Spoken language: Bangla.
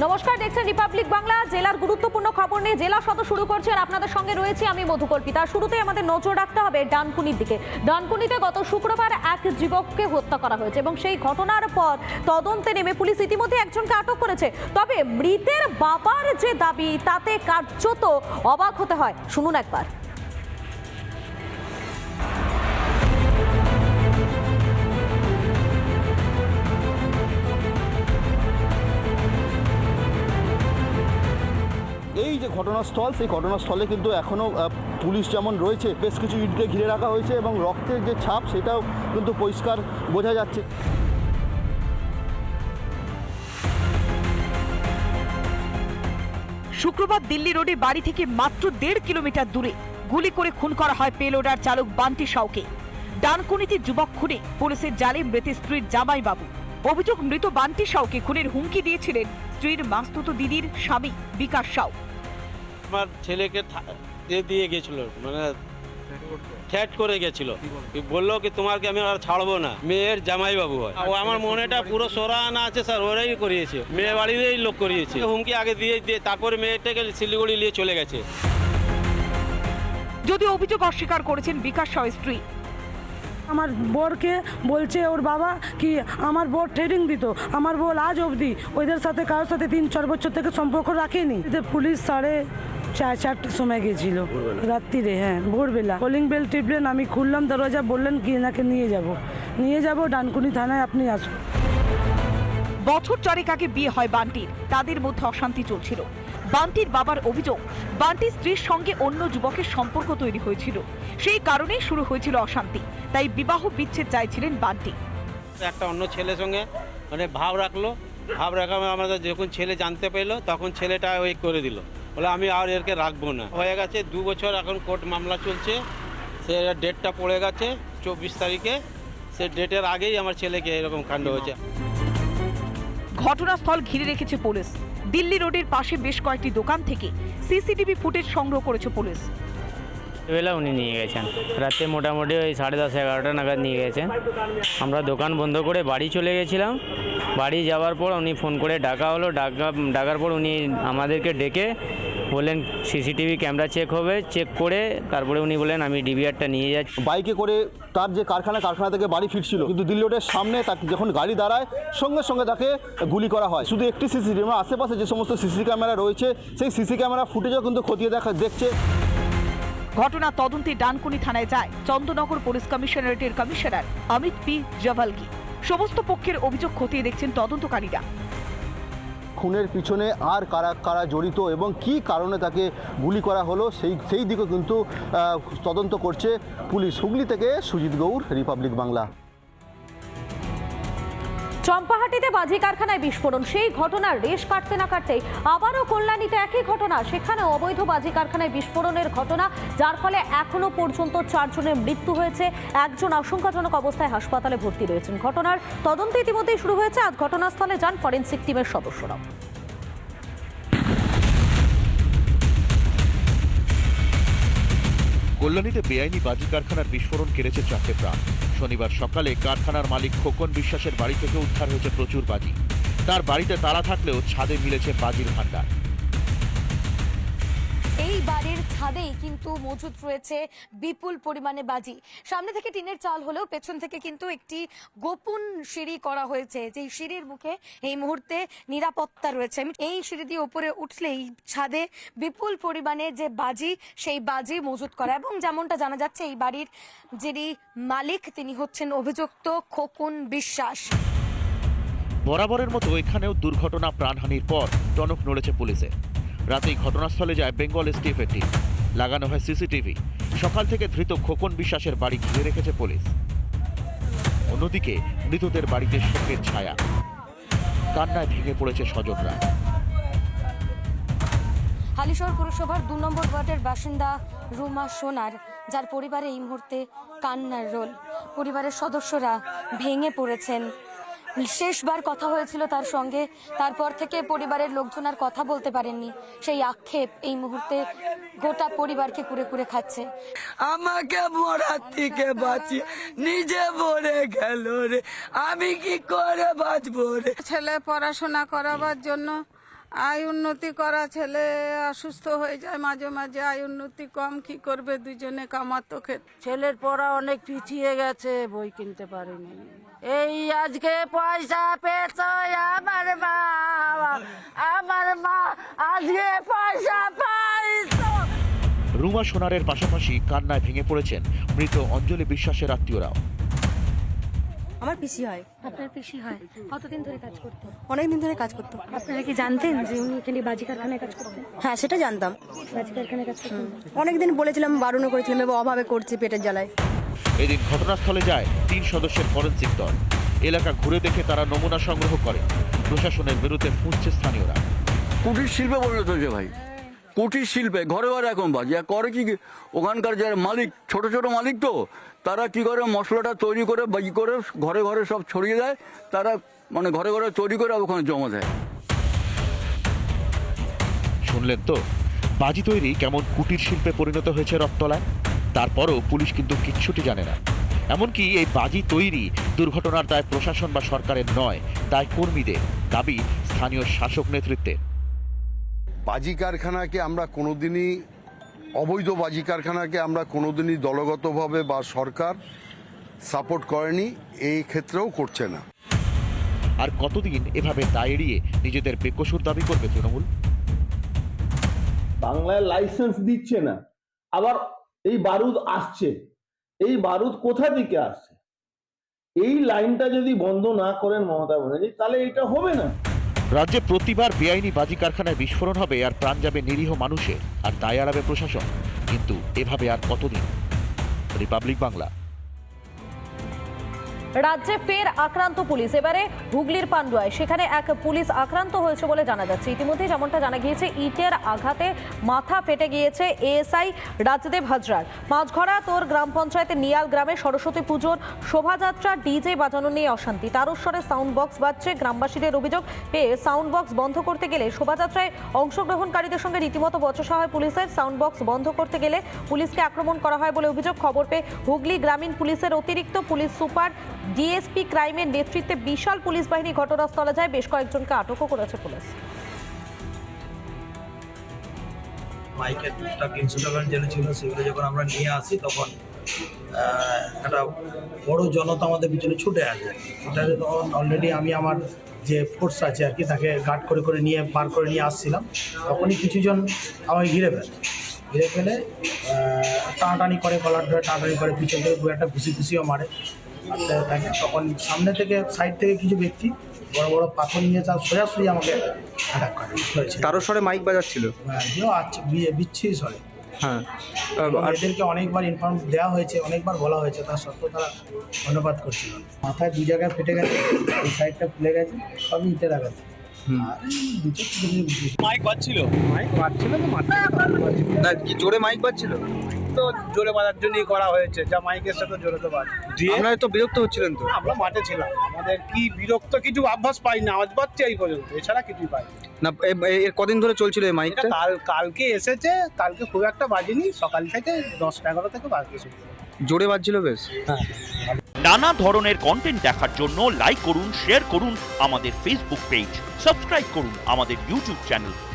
নমস্কার, দেখছেন রিপাবলিক বাংলা জেলার গুরুত্বপূর্ণ খবর নিয়ে জেলা সদর শুরু করছে আর আপনাদের সঙ্গে রয়েছে আমি মধুকল্পিতা। শুরুতেই আমাদের নজর রাখতে হবে ডানকুনির দিকে। ডানকুনিতে গত শুক্রবার এক যুবককে হত্যা করা হয়েছে এবং সেই ঘটনার পর তদন্তে নেমে পুলিশ ইতিমধ্যে একজনকে আটক করেছে। তবে মৃতের বাবার যে দাবি, তাতে কার্যত অবাক হতে হয়। শুনুন একবার। যে ঘটনাস্থল, সেই ঘটনাস্থলে কিন্তু এখনও পুলিশ যেমন রয়েছে, বেশ কিছু ইট দিয়ে ঘিরে রাখা হয়েছে এবং রক্তের যে ছাপ, সেটাও কিন্তু পরিষ্কার বোঝা যাচ্ছে। শুক্রবার দিল্লি রোডে বাড়ি থেকে মাত্র দেড় কিলোমিটার দূরে গুলি করে খুন করা হয় পেলোডার চালক বান্টি সাউকে। ডানকুনিতে যুবক খুনে, পুলিশের জালে মৃত স্ত্রীর জামাইবাবু। অভিযোগ, মৃত বান্টি সাউকে খুনের হুমকি দিয়েছিলেন স্ত্রীর মাস্তুত দিদির স্বামী বিকাশ সাউ। আমার ছেলেকে এ দিয়ে গেছিল মানে ঠ্যাট করে গেছিল। বলল? কি তোমাকে আমি আর ছাড়বো না মেয়ের জামাই বাবু হয় ও আমার মনেটা পুরো সরাহানা আছে স্যার ওরাই করিয়েছে। মেয়ে বাড়িতেই লোক করিয়েছে। হুমকি আগে দিয়ে দিয়ে তারপরে মেয়েটাকে শিলিগুড়ি নিয়ে চলে গেছে। যদিও অভিযোগ অস্বীকার করেছেন বিকাশ স্ত্রী। আমার বোরকে বলছে ওর বাবা কি আমার বোর ট্রেনিং দিত আমার বোর আজ অবধি ওদের সাথে কারোর সাথে তিন চার বছর থেকে সম্পর্ক রাখেনি। পুলিশ সাড়ে চার চারটের সময় গেছিল। রাত্রিরে হ্যাঁ ভোরবেলা। কলিং বেল টিপলেন আমি খুললাম দরজা বললেন কি এনাকে নিয়ে যাব। নিয়ে যাব ডানকুনি থানায় আপনি আসুন। বছর চারেক আগে বিয়ে হয় বান্টির। তাদের মধ্যে অশান্তি চলছিল। বান্টির বাবার অভিযোগ বান্টির স্ত্রীর সঙ্গে অন্য যুবকের সম্পর্ক তৈরি হয়েছিল। সেই কারণেই শুরু হয়েছিল অশান্তি। তাই বিবাহ বিচ্ছেদ চাইছিলেন বান্টি। একটা অন্য ছেলের সঙ্গে মানে ভাব রাখল। ভাব রাখা আমাদের যখন ছেলে জানতে পেল তখন ছেলেটা ওই করে দিল। বলে আমি আর এরকে রাখব না। হয়ে গেছে দু বছর এখন কোর্ট মামলা চলছে। সে ডেটটা পড়ে গেছে চব্বিশ তারিখে। সে ডেটের আগেই আমার ছেলেকে এরকম কাণ্ড হয়েছে। ঘটনাস্থল ঘিরে রেখেছে পুলিশ। দিল্লি রোডের পাশে বেশ কয়েকটি দোকান থেকে সিসিটিভি ফুটেজ সংগ্রহ করেছে পুলিশ। বেলা উনি নিয়ে গেছেন। রাতে মোটামুটি ওই সাড়ে দশ এগারোটা নাগাদ নিয়ে গেছেন। আমরা দোকান বন্ধ করে বাড়ি চলে গেছিলাম। বাড়ি যাওয়ার পর উনি ফোন করে ডাকা হলো। ডাকা ডাকার পর উনি আমাদেরকে ডেকে বললেন সিসিটিভি ক্যামেরা চেক হবে চেক করে তারপরে উনি বললেন আমি ডিবিআরটা নিয়ে যাচ্ছি। বাইকে করে তার যে কারখানা কারখানা থেকে বাড়ি ফিরছিল। কিন্তু দিল্লি রোডের সামনে তাকে যখন গাড়ি দাঁড়ায় সঙ্গে সঙ্গে তাকে গুলি করা হয়। শুধু একটি সিসিটিভি আশেপাশে যে সমস্ত সিসি ক্যামেরা রয়েছে সেই সিসি ক্যামেরা ফুটেজও কিন্তু খতিয়ে দেখা দেখছে। ঘটনা তদন্তে ডানকুনি থানায় যায়। চন্দ্রনগর পুলিশ কমিশনারেটের কমিশনার অমিত পি জভালকি সমস্ত পক্ষের অভিযোগ খতিয়ে দেখছেন তদন্তকারীরা। খুনের পিছনে আর কারা কারা জড়িত এবং কি কারণে তাকে গুলি করা হলো, সেই সেই দিকে কিন্তু তদন্ত করছে পুলিশ। হুগলি থেকে সুজিত গৌর, রিপাবলিক বাংলা। চম্পাহাটিতে বাজি কারখানায় বিস্ফোরণ। সেই ঘটনার রেশ কাটতে না কাটতেই আবারও কল্যাণীতে একই ঘটনা। সেখানে অবৈধ বাজি কারখানায় বিস্ফোরণের ঘটনা, যার ফলে এখনও পর্যন্ত চারজনের মৃত্যু হয়েছে। একজন আশঙ্কাজনক অবস্থায় হাসপাতালে ভর্তি রয়েছেন। ঘটনার তদন্ত ইতিমধ্যেই শুরু হয়েছে আজ ঘটনাস্থলে যান ফরেন্সিক টিমের সদস্যরা কল্যাণীতে বেআইনি বাজি কারখানার বিস্ফোরণ কেড়েছে চারটে প্রাণ। শনিবার সকালে কারখানার মালিক খোকন বিশ্বাসের বাড়ি থেকে উদ্ধার হয়েছে প্রচুর বাজি। তার বাড়িতে তালা থাকলেও ছাদে মিলেছে বাজির ভাণ্ডার। এই বাড়ির ছাদেই কিন্তু মজুদ রয়েছে বিপুল পরিমাণে বাজি। সামনে থেকে টিনের চাল হলেও পেছন থেকে কিন্তু একটি গোপন সিঁড়ি করা হয়েছে। যেই সিঁড়ির মুখে এই মুহূর্তে নিরাপত্তা রয়েছে। এই সিঁড়ি দিয়ে উপরে উঠলেই ছাদে বিপুল পরিমাণে যে বাজি, সেই বাজি মজুদ করা। এবং যেমনটা জানা যাচ্ছে, এই বাড়ির যিনি মালিক, তিনি হচ্ছেন অভিযুক্ত খোকুন বিশ্বাস। বরাবরের মতো এখানেও দুর্ঘটনা প্রাণহানির পর টনক নড়েছে পুলিশে। রাতেই ঘটনাস্থলে যায় বেঙ্গল এসটিএফের টিম লাগানো হয় সিসিটিভি। সকাল থেকে ধৃত খোকন বিশ্বাসের বাড়ি ঘিরে রেখেছে পুলিশ। অন্যদিকে মৃতদের বাড়িতে শোকের ছায়া। কান্নায় ভেঙে পড়েছে স্বজনরা। হালিশহর পুরসভার দু নম্বর ওয়ার্ডের বাসিন্দা রুমা সোনার, যার পরিবারে এই মুহূর্তে কান্নার রোল। পরিবারের সদস্যরা ভেঙে পড়েছেন শেষবার কথা হয়েছিল তার সঙ্গে। তারপর থেকে পরিবারের লোকজন আর কথা বলতে পারেননি। সেই আক্ষেপ এই মুহূর্তে গোটা পরিবারকে কুড়ে কুড়ে খাচ্ছে। আমাকে মরার থেকে বাঁচি নিজে মরে গেল রে। আমি কি করে বাঁচবো রে? ছেলে পড়াশোনা করাবার জন্য আয় উন্নতি করা ছেলে অসুস্থ হয়ে যায় মাঝে মাঝে আয় উন্নতি কম কি করবে দুজনে কামাতো খেত ছেলের পড়া অনেক পিছিয়ে গেছে বই কিনতে পারিনি। এই আজকে পয়সা পেত আমার মা আমার মা আজকে পয়সা পাইছো। রুমা সোনারের পাশাপাশি কান্নায় ভেঙে পড়েছেন মৃত অঞ্জলি বিশ্বাসের আত্মীয়রাও। আমার পিসি হয়। আপনার পিসি হয়। কতদিন ধরে কাজ করতো? অনেক দিন ধরে কাজ করতো। আপনারা কি জানতেন যে উনি এখানে বাজি কারখানায় কাজ করতেন? হ্যাঁ সেটা জানতাম। বাজি কারখানায় কাজ করতেন। অনেক দিন বলেছিলাম বারণও করেছিলাম এবং অভাবে করছি পেটের জ্বালায়। এদিন ঘটনাস্থলে যায় তিন সদস্যের ফরেন্সিক দল। এলাকা ঘুরে দেখে তারা নমুনা সংগ্রহ করে। প্রশাসনের বিরুদ্ধে ফুঁসছে স্থানীয়রা। কুটির শিল্পে পরিণত হয়েছে ভাই। কুটির শিল্পে ঘরে ঘরে এখন বাজি। করে কি ওখানকার যারা মালিক, ছোট ছোট মালিক তো, তারা কি করে মশলাটা তৈরি করে বাজি করে ঘরে ঘরে সব ছড়িয়ে দেয়? তারা মানে ঘরে ঘরে তৈরি করে ওখানে জমা দেয়। শুনলেন তো? বাজি তৈরি কেমন কুটির শিল্পে পরিণত হয়েছে রথতলায়? তারপরও পুলিশ কিন্তু কিচ্ছুটি জানে না। এমনকি এই বাজি তৈরি দুর্ঘটনার দায় প্রশাসন বা সরকারের নয়, দায় কর্মীদের, দাবি স্থানীয় শাসক নেতৃত্বের। বাজি কারখানাকে আমরা কোনোদিনই অবৈধ বাজি কারখানাকে আমরা কোনোদিনই দলগতভাবে বা সরকার সাপোর্ট করেনি এই ক্ষেত্রেও করছে না। আর কতদিন এভাবে দায় এড়িয়ে নিজেদের বেকসুর দাবি করবে তৃণমূল? বাংলায় লাইসেন্স দিচ্ছে না। আবার এই বারুদ আসছে। এই বারুদ কোথা থেকে আসছে? এই লাইনটা যদি বন্ধ না করেন মমতা ব্যানার্জি তাহলে এটা হবে না। রাজ্যে প্রতিবার বেআইনি বাজি কারখানায় বিস্ফোরণ হবে আর প্রাণ যাবে নিরীহ মানুষের, আর দায় আড়াবে প্রশাসন। কিন্তু এভাবে আর কতদিন? রিপাবলিক বাংলা। রাজ্যে ফের আক্রান্ত পুলিশ। এবারে হুগলির পান্ডুয়ায় সেখানে এক পুলিশ আক্রান্ত হয়েছে বলে জানা যাচ্ছে। ইতিমধ্যে যেমনটা জানা গিয়েছে, ইটের আঘাতে মাথা ফেটে গিয়েছে এএসআই রাজদেব হাজরার। মাঝঘরা তোর গ্রাম পঞ্চায়েতের নিয়াল গ্রামে সরস্বতী পুজোর শোভাযাত্রা, ডিজে বাজানো নিয়ে অশান্তি। তারস্বরে সাউন্ড বক্স বাজছে। গ্রামবাসীদের অভিযোগ পেয়ে সাউন্ড বক্স বন্ধ করতে গেলে শোভাযাত্রায় অংশগ্রহণকারীদের সঙ্গে রীতিমতো বচসা হয় পুলিশের। সাউন্ড বক্স বন্ধ করতে গেলে পুলিশকে আক্রমণ করা হয় বলে অভিযোগ। খবর পেয়ে হুগলি গ্রামীণ পুলিশের অতিরিক্ত পুলিশ সুপার ডিএসপি ক্রাইমের নেতৃত্বে বিশাল পুলিশ বাহিনী ঘটনাস্থলে যায়। বেশ কয়েকজনকে আটকও করেছে পুলিশ। মাইকের টুকটাক ইনস্ট্রুমেন্ট যেগুলো ছিল, সেগুলো যখন আমরা নিয়ে আসি তখন একটা বড় জনতা আমাদের পিছনে ছুটে আসে। ওটাতে তখন অলরেডি আমি আমার যে ফোর্স আছে আর কি, তাকে গার্ড করে করে নিয়ে পার করে নিয়ে আসছিলাম। তখনই কিছুজন আমাকে ঘিরে ফেলে। ঘিরে ফেলে টানাটানি করে কলার ধরে টানাটানি করে, পিছন থেকে দু একটা ঘুষি ঘুষিও মারে। থাকে তখন সামনে থেকে সাইড থেকে কিছু ব্যক্তি বড় বড় পাথর নিয়ে তার সোজাসুজি আমাকে অ্যাটাক করে হয়েছে তারও স্বরে মাইক বাজাচ্ছিল? হ্যাঁ, আছে বিচ্ছিরি স্বরে। হ্যাঁ এদেরকে অনেকবার ইনফর্ম দেওয়া হয়েছে অনেকবার বলা হয়েছে তার সত্ত্বেও তারা ধন্যবাদ করছিল। মাথায় দু জায়গায় ফেটে গেছে এই সাইডটা ফুলে গেছে সবই তিনটে বুঝেছি। মাইক বাজছিল? মাইক বাজছিল তো না কি জোরে মাইক বাজছিল? তো জোরে বাজার জন্যই করা হয়েছে যা মাইকের সাথে জোরে তো বাজ। আপনারা তো বিরক্ত হচ্ছিলেন তো। আমরা মাঠে ছিলাম। আমাদের কি বিরক্ত কিছু অভ্যাস পাই না আওয়াজ পাচ্ছে এই পর্যন্ত এছাড়া কিছুই পাই না। এর কদিন ধরে চলছিল এই এটা কাল কালকে এসেছে কালকে খুব একটা বাজেনি সকাল থেকে দশটা এগারো থেকে বাজতে শুরু জোরে বাজছিল বেশ। হ্যাঁ। নানা ধরনের কন্টেন্ট দেখার জন্য লাইক করুন শেয়ার করুন আমাদের ফেসবুক পেজ সাবস্ক্রাইব করুন আমাদের ইউটিউব চ্যানেল